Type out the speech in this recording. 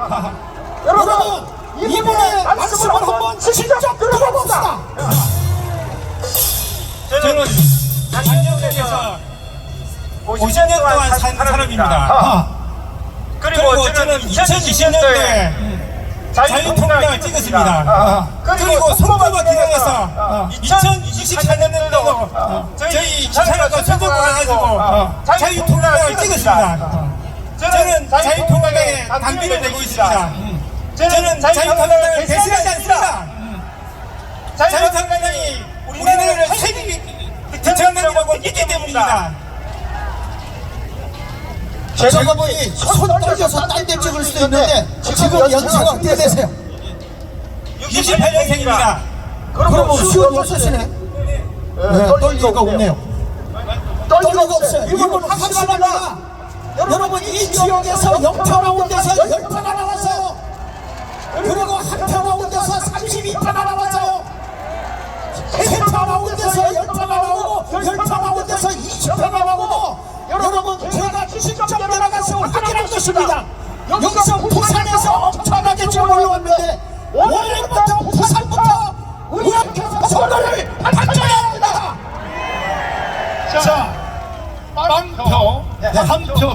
여러분 이분의 말씀을 한번 직접 들어봅시다. 저는 장정에서 50년 동안 산 사람입니다. 그리고 저는 2020년도에 자유통일당을 찍었습니다. 그리고 선거가 기간에서 2024년도도 저희 지사가 선거가 해가지고 자유통일당을 찍었습니다. 저는 자유통일당에 당비를 내고 있습니다. 저는 자유통일당을 배신하지 않습니다. 자유통일당이 우리나라를 세계 대통령이라고 믿기 때문입니다. 제가 보니 손 떨려서 딴데 찍을 수도 있는데 지금 연세가 어떻게 되세요? 68년생입니다. 그럼 뭐 시간이 없으시네. 네, 떨리가 없네요. 떨리가 없어요. 이건 확실합니다. 여러분 이 지역에서 영표 나온 데서 10표가 나왔어요. 그리고 한표 나온 데서 32표가 나왔어요. 세표 나온 데서 10표가 나오고 10표 나온 데서 20표가 나오고 여러분 제가 직접 들어가서 확인한 것입니다. 여기서 부산에서 엄청나게 지금 올라왔는데 오늘부터 부산부터 의원께서 선거를 받쳐야 합니다. 자, 빵표, 한표